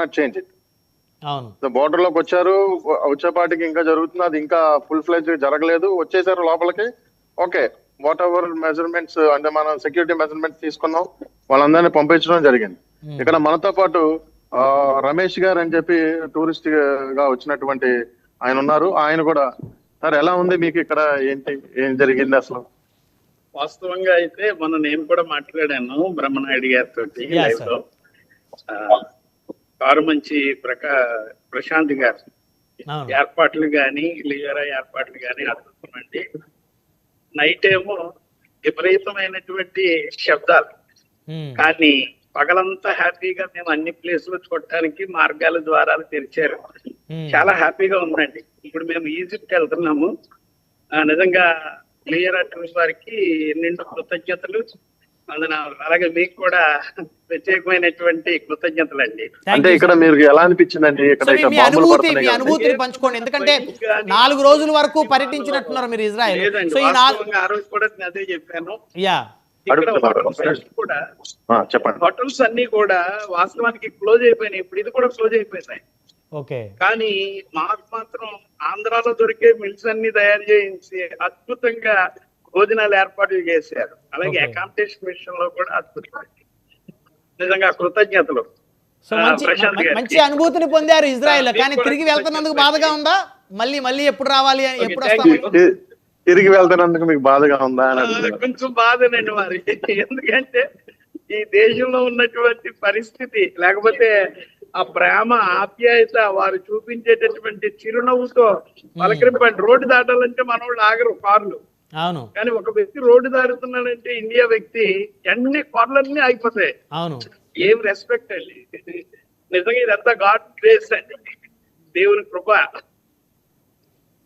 Not change it అవును. బోర్డర్లోకి వచ్చారు వచ్చేపాటికి ఇంకా జరుగుతుంది అది ఇంకా ఫుల్ ఫ్లెజ్ జరగలేదు వచ్చేసారు లోపలికి. ఓకే వాట్ ఎవర్ మెజర్మెంట్స్ అంటే మనం సెక్యూరిటీ మెజర్మెంట్స్ తీసుకున్నాం వాళ్ళందరినీ పంపించడం జరిగింది. Hmm. ఇక్కడ మనతో పాటు రమేష్ గారు అని చెప్పి టూరిస్ట్గా వచ్చినటువంటి ఆయన ఉన్నారు. ఆయన కూడా సార్ ఎలా ఉంది మీకు ఇక్కడ? ఏంటి? ఏం జరిగింది అసలు? వాస్తవంగా అయితే మొన్న నేను కూడా మాట్లాడాను బ్రహ్మనాయుడు గారితో లైవ్. లో. కారు మంచి ప్రకా ప్రశాంత్ గారు. ఏర్పాట్లు గాని లియరా ఏర్పాట్లు గాని అద్భుతం అండి నైట్ ఏమో విపరీతమైనటువంటి శబ్దాలు. కానీ పగలంతా హ్యాపీగా మేము అన్ని ప్లేసులు చూడటానికి మార్గాల ద్వారాలు తెరిచారు. చాలా హ్యాపీగా ఉందండి. ఇప్పుడు మేము ఈజిప్ట్ వెళ్తున్నాము. ఆ, నిజంగా క్లియర్ టూర్స్ వారికి నిండు కృతజ్ఞతలు. అందున? అలాగే మీకు కూడా ప్రత్యేకమైనటువంటి కృతజ్ఞతలు అండి అంటే ఇక్కడ. మీరు ఎలా అనిపించిందండి? ఇక్కడ మీ- అనుభూతి మీ. అనుభూతిని పంచుకోండి. ఎందుకంటే నాలుగు రోజుల వరకు పర్యటించినట్టున్నారు మీరు ఇజ్రాయెల్. లేదండి సో ఈ నాలుగు వాస్తవంగా ఆ రోజు కూడా నేను అదే చెప్పాను. యా. కూడా చెప్పండి. హోటల్స్ అన్ని కూడా వాస్తవానికి క్లోజ్ అయిపోయినాయి. ఇప్పుడు ఇది కూడా క్లోజ్ అయిపోయినాయి. ఓకే. కానీ మాకు మాత్రం ఆంధ్రాలో దొరికే మిల్స్ అన్ని తయారు చేయించి అద్భుతంగా భోజనాలు ఏర్పాట్లు చేశారు. అలాగే. అకామిడేషన్ విషయంలో కూడా అద్భుతం. నిజంగా కృతజ్ఞతలు. మంచి అనుభూతిని పొందారు ఇజ్రాయెల్. కానీ తిరిగి వెళ్తున్నందుకు. బాధగా ఉందా? మళ్ళీ మళ్ళీ ఎప్పుడు రావాలి? ఎప్పుడు తిరిగి వెళ్తున్నందుకు మీకు బాధగా ఉందా. కొంచెం బాధనండి మరి. ఎందుకంటే ఈ దేశంలో ఉన్నటువంటి పరిస్థితి లేకపోతే ఆ ప్రేమ ఆప్యాయత వారు చూపించేటటువంటి చిరునవ్వుతో పలకరింపండి. రోడ్డు దాటాలంటే మనోళ్ళు ఆగరు కార్లు. అవును. కానీ ఒక వ్యక్తి రోడ్డు దాడుతున్నాడంటే ఇండియా వ్యక్తి అన్ని కార్లన్నీ అయిపోతాయి అవును. ఏం రెస్పెక్ట్ అండి. నిజంగా ఇదంతా గాడ్ గ్రేస్ అండి. దేవుని కృప.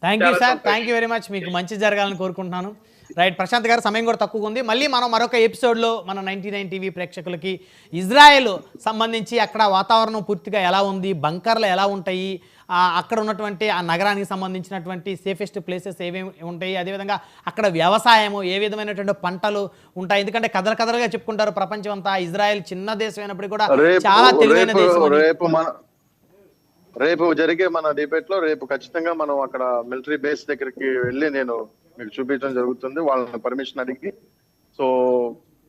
Thank you sir. Thank you very much మీకు మంచి జరగాలని కోరుకుంటున్నాను. రైట్ ప్రశాంత్ గారు సమయం కూడా తక్కువగా ఉంది. మళ్ళీ మనం మరొక ఎపిసోడ్లో మన నైన్టీ నైన్ టీవీ ప్రేక్షకులకి ఇజ్రాయెల్ సంబంధించి అక్కడ వాతావరణం పూర్తిగా ఎలా ఉంది బంకర్లు ఎలా ఉంటాయి అక్కడ ఉన్నటువంటి ఆ నగరానికి సంబంధించినటువంటి సేఫెస్ట్ ప్లేసెస్ ఏమేమి ఉంటాయి అదేవిధంగా అక్కడ వ్యవసాయము ఏ విధమైనటువంటి పంటలు ఉంటాయి ఎందుకంటే కథలు కథలుగా చెప్పుకుంటారు ప్రపంచం అంతా ఇజ్రాయెల్ చిన్న దేశం అయినప్పటికీ కూడా చాలా తెలివైన దేశం రేపు జరిగే మన డిబేట్లో రేపు ఖచ్చితంగా మనం అక్కడ మిలిటరీ బేస్ దగ్గరికి వెళ్ళి నేను మీకు చూపించడం జరుగుతుంది. వాళ్ళని పర్మిషన్ అడిగి. సో